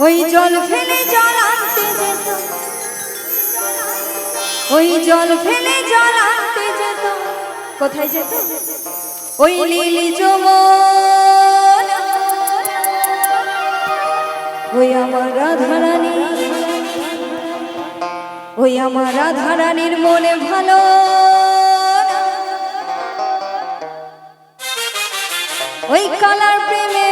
ওই জল ফেলে জল আনতে যেত। ওই জল ফেলে জল আনতে যেত। কোথায় যেত? ওই নীলি যমুন। ওই আমার রাধারানী। ওই আমার রাধারানীর মনে ভালো ওই কালার প্রেমে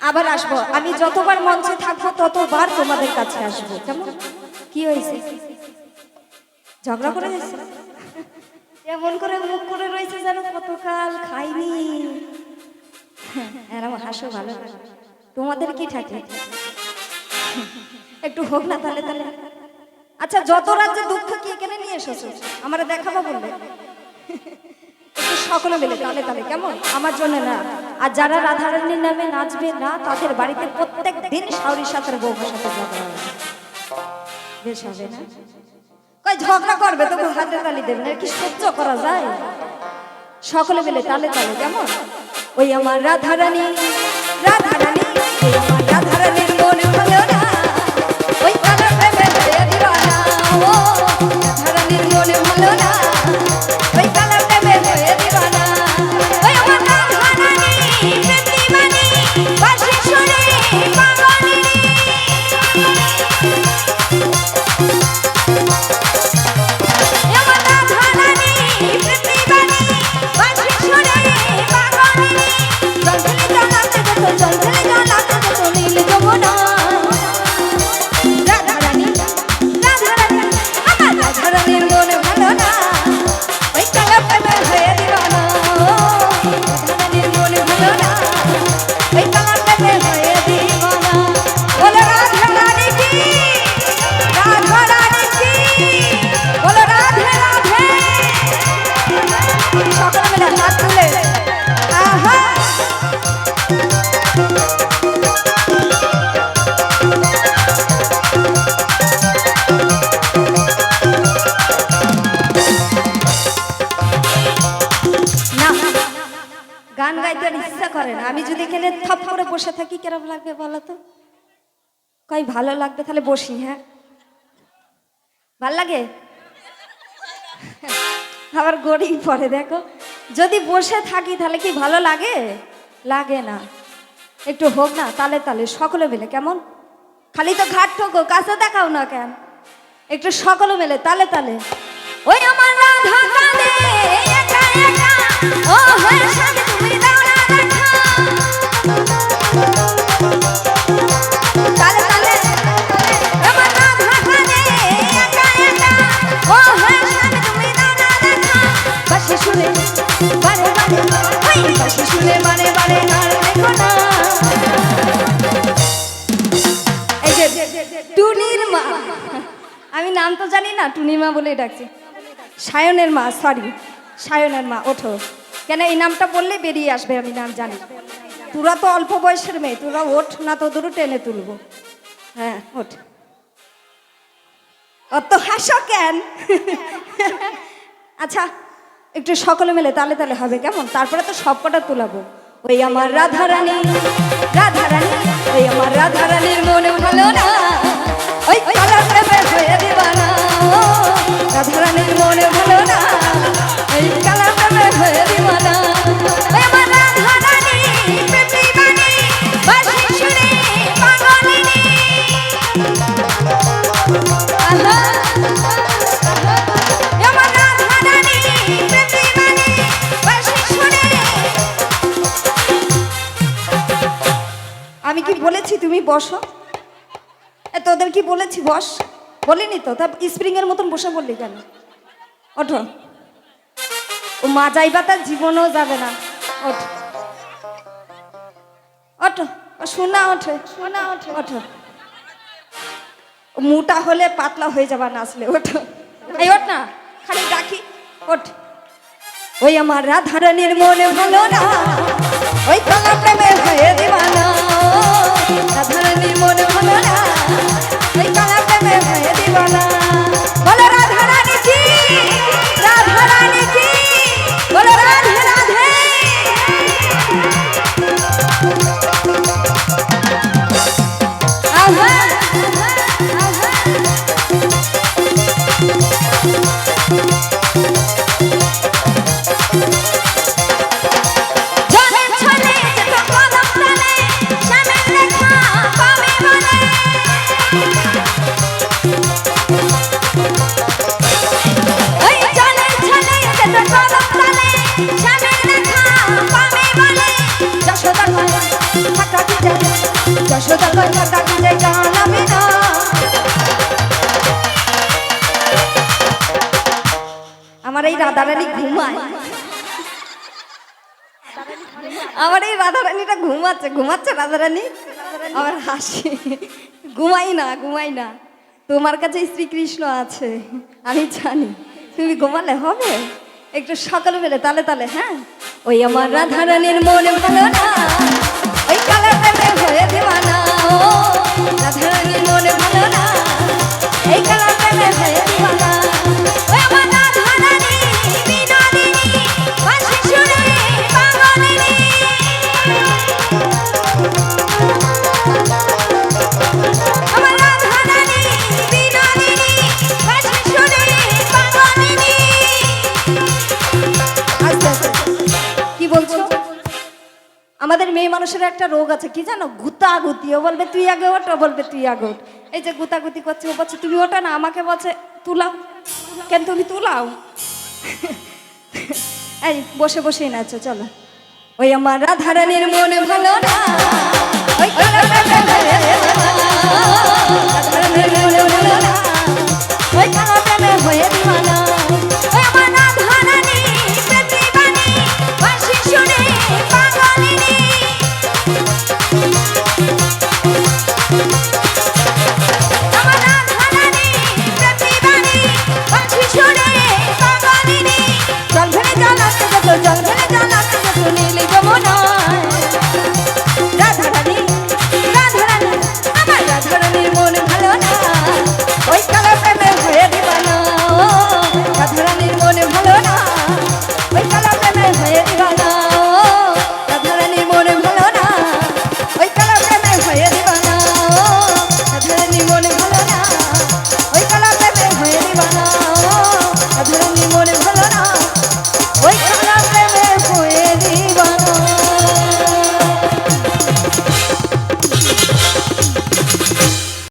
আবার আসব। আমি যতবার মঞ্চে থাকব, ততবার তোমাদের কাছে আসব। কেমন? কি হয়েছে? ঝগড়া করে গেছে এমন করে মুখ করে রয়েছে যেন কতকাল খাইনি। এরম হাসো, ভালো তোমাদের কি থাকে একটু হোক না তাহলে তাহলে। আচ্ছা যত রাজ্যে দুঃখ কি এখানে নিয়ে এসেছ? আমার দেখাবো বলবে। সকলে মিলে তালে তাহলে কেমন? আমার জন্য না। আর যারা রাধারানীর নামে নাচবে না, তাদের বাড়িতে প্রত্যেক দিন সাউরির সাথে বৌমার সাথে হবে বেশ হবে না? কই ঝগড়া করবে তবু হাতে তালি দেবে না, কি সহ্য করা যায়? সকলে মিলে তালে তালে, কেমন? ওই আমার রাধারানী রাধারানী আমার রাধারানীর মনে ভালো না। গান গাইতে ইচ্ছা করে না। আমি যদি এখানে থপ করে বসে থাকি, কেরম লাগবে বলো তো? কই, ভালো লাগবে, তাহলে বসি হ্যাঁ? ভালো লাগে? আবার গড়ি পরে দেখো। যদি বসে থাকি, তাহলে কি ভালো লাগে? লাগে না। একটু হোক না, তালে তালে, সকলে মিলে, কেমন? খালি তো ঘাট ঠোকো, কাছে দেখাও না কেন? একটু সকলে মিলে, তালে তালে। ওই আমার রাধা কাঁদে একা একা আমি নাম তো জানি না টুনি মা বলে ডাকছি। সায়নের মা সরি সায়নের মা, ওঠো। কেন এই নামটা বললে বেরিয়ে আসবে, আমি নাম জানি। তোরা তো অল্প বয়সের মেয়ে, তোরা ওঠ, না তো দূর টেনে তুলবো। হ্যাঁ ওঠ। অত হাসো কেন? আচ্ছা একটু সকলে মিলে তালে তালে হবে, কেমন? তারপরে তো সবকটা তুলাবো। ওই আমার রাধারানী রাধারানী, ওই আমার রাধারানীর মনে ভালো না। আমি কি বলেছি তুমি বসো? তোদের কি বলেছি বস? বলিনি তো? তা স্প্রিং এর মতন বসে বললি কেন? ওঠো। ও মা যাইবা তার জীবনও যাবে না। ওঠ। ওঠো। শোনা ওঠে। শোনা ওঠে। ওঠো। মোটা হলে পাতলা হয়ে যাবা নাচলে ওঠো। এই ওঠ না। খালি ডাকি। ওঠ। ওই আমার রাধারানীর মনে ভালো না। আমার এই রাধারানী ঘুমায়। আমার এই রাধারানীটা ঘুমাচ্ছে। ঘুমাচ্ছে রাধারানী? আমার হাসি। ঘুমাই না ঘুমাই না। তোমার কাছে শ্রীকৃষ্ণ আছে, আমি জানি। তুমি ঘুমালে হবে? একটু সকালবেলা তালে তালে হ্যাঁ? ওই আমার রাধারানীর মনে ভালো না। ওই কালার হয়ে ও রাধারানীর মনে ভালো না। এই কালার প্রেমে ভালো দিওয়ানা আমাদের মেয়ে মানুষের একটা রোগ আছে, কি জানো? গুতাগুতি। ও বলবে, তুই আগে ওঠ। ও বলবে, তুই আগে ওঠ। এই যে গুতাগুতি করছে, ও বলছে, তুমি ওটা না, আমাকে বলছে, তুলাও। কেন, তুমি তুলাও? এই, বসে, বসেই নাচো, চলো। ওই আমার রাধারানীর মনে ভালো না। ওই মনে ভালো না।